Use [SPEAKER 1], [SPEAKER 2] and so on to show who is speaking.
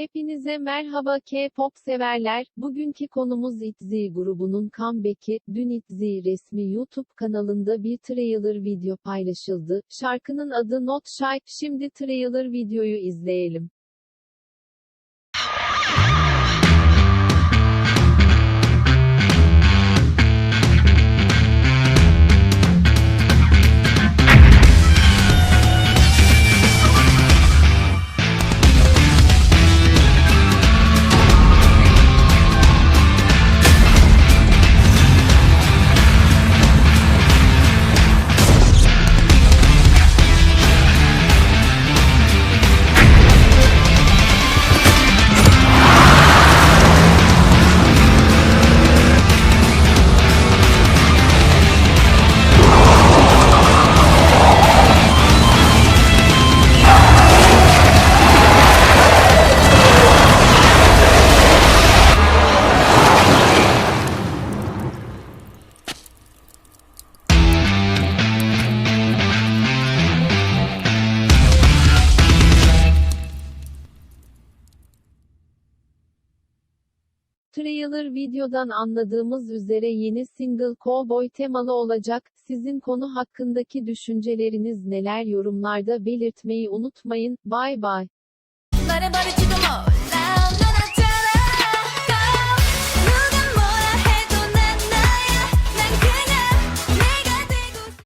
[SPEAKER 1] Hepinize merhaba K-pop severler. Bugünkü konumuz ITZY grubunun comeback'i. Dün ITZY resmi YouTube kanalında bir trailer video paylaşıldı. Şarkının adı Not Shy. Şimdi trailer videoyu izleyelim. Trailer videodan anladığımız üzere yeni single Cowboy temalı olacak. Sizin konu hakkındaki düşünceleriniz neler yorumlarda belirtmeyi unutmayın.
[SPEAKER 2] Bay bay.